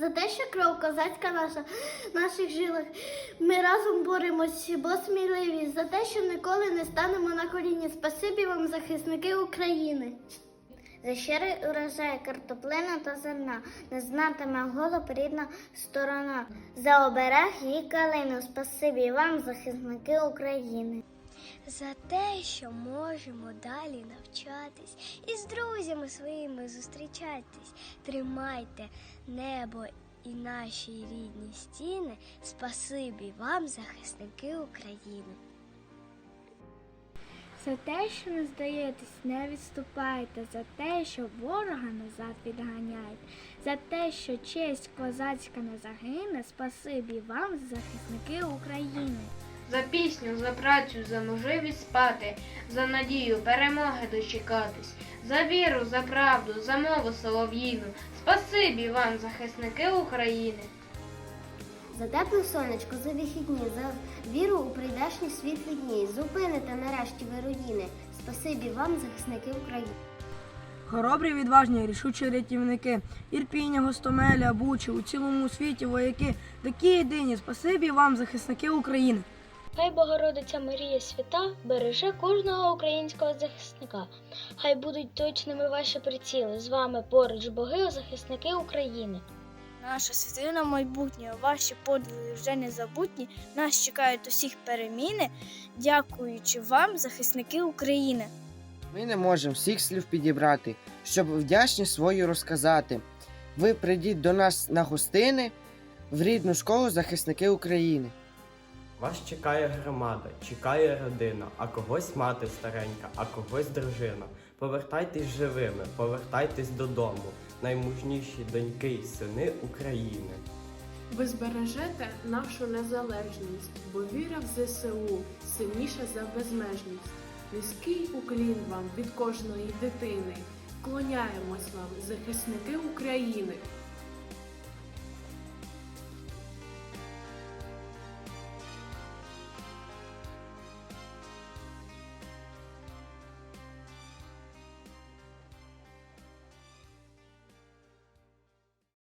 За те, що кров козацька наша в наших жилах. Ми разом боремось, бо сміливі. За те, що ніколи не станемо на коліні. Спасибі вам, захисники України. За щирий урожай картоплина та зерна, не знатиме голуб рідна сторона. За оберег її калину, спасибі вам, захисники України. За те, що можемо далі навчатись і з друзями своїми зустрічатись. Тримайте небо і наші рідні стіни. Спасибі вам, захисники України. За те, що не здаєтесь, не відступайте, за те, що ворога назад відганяєте, за те, що честь козацька не загине, спасибі вам, захисники України. Пісню, за працю, за можливість спати, за надію перемоги дочекатись, за віру, за правду, за мову солов'їну. Спасибі вам, захисники України. За тепле сонечко, за вихідні, за віру у прийдешні світлі дні. Зупините нарешті ви руїни. Спасибі вам, захисники України. Хоробрі, відважні, рішучі рятівники, Ірпіння, Гостомеля, Бучі, у цілому світі вояки, такі єдині, спасибі вам, захисники України. Хай Богородиця Марія Свята береже кожного українського захисника. Хай будуть точними ваші приціли. З вами поруч боги, захисники України. Наша світлина майбутнє, ваші подвиги вже незабутні. Нас чекають усіх переміни. Дякуючи вам, захисники України. Ми не можемо всіх слів підібрати, щоб вдячність свою розказати. Ви прийдіть до нас на гостини в рідну школу захисники України. Вас чекає громада, чекає родина, а когось мати старенька, а когось дружина. Повертайтесь живими, повертайтесь додому, наймужніші доньки й сини України. Ви збережете нашу незалежність, бо віра в ЗСУ сильніша за безмежність. Низький уклін вам від кожної дитини. Вклоняємось вам, захисники України.